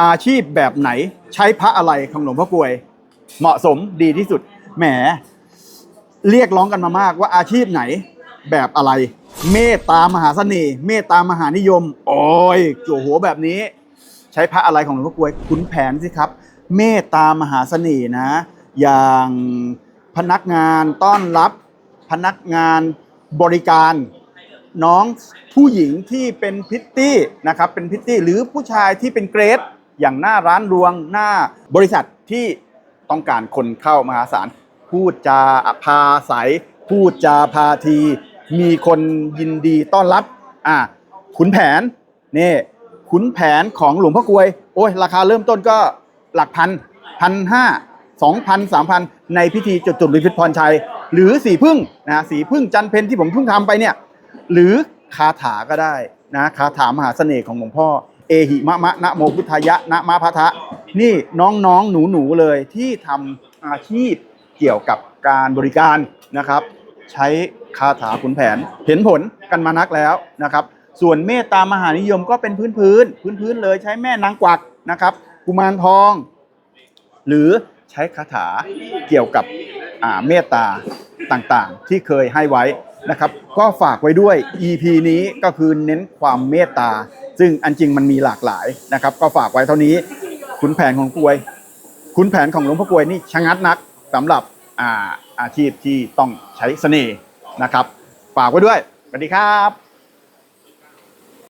อาชีพแบบไหนใช้พระอะไรของหลวงพ่อกลวย เหมาะสมดีที่สุด แหม เรียกร้องกันมามากว่าอาชีพไหนแบบอะไร เมตตามหาเสน่ห์เมตตามหานิยม โอ้ยจั่วหัวแบบนี้ ใช้พระอะไรของหลวงพ่อกลวยขุนแผนสิครับ เมตตามหาเสน่ห์นะ อย่างพนักงานต้อนรับ พนักงานบริการน้องผู้หญิงที่เป็นพิตตี้นะครับเป็นพิตตี้หรือผู้ชายที่เป็นเกรด อย่างหน้าร้านรวงหน้าบริษัทที่ต้องการคนเข้ามหาศาลพูดจาพาใสพูดจาพาที มีคนยินดีต้อนรับอะขุนแผนนี่ขุนแผนของหลวงพ่อกวย โอ้ยราคาเริ่มต้นก็หลักพันพันห้าสองพันสามพันในพิธีจุดจุดรือพิษพรชัย หรือสีพึ่งนะสีพึ่งจันเพนที่ผมเพิ่งทำไปเนี่ย หรือคาถาก็ได้นะคาถามหาเสน่ห์ของหลวงพ่อ เอหิมะมะนะโมพุทธายะนะมะพะทะ นี่น้องๆหนูๆเลยที่ทำอาชีพเกี่ยวกับการบริการนะครับ ใช้คาถาขุนแผนเห็นผลกันมานักแล้วนะครับ ส่วนเมตตามหานิยมก็เป็นพื้นพื้นพื้นพื้นเลยใช้แม่นางกวักนะครับกุมารทอง หรือใช้คาถาเกี่ยวกับเมตตาต่างๆ ที่เคยให้ไว้นะครับ ก็ฝากไว้ด้วย EP นี้ก็คือเน้นความเมตตา ซึ่งอันจริงมันมีหลากหลายนะครับ ก็ฝากไว้เท่านี้ขุนแผนของกวย ขุนแผนของหลวงพ่อกวยนี่ชะงัดนักสำหรับอ่าอาชีพที่ต้องใช้เสน่ห์นะครับ ฝากไว้ด้วยสวัสดีครับ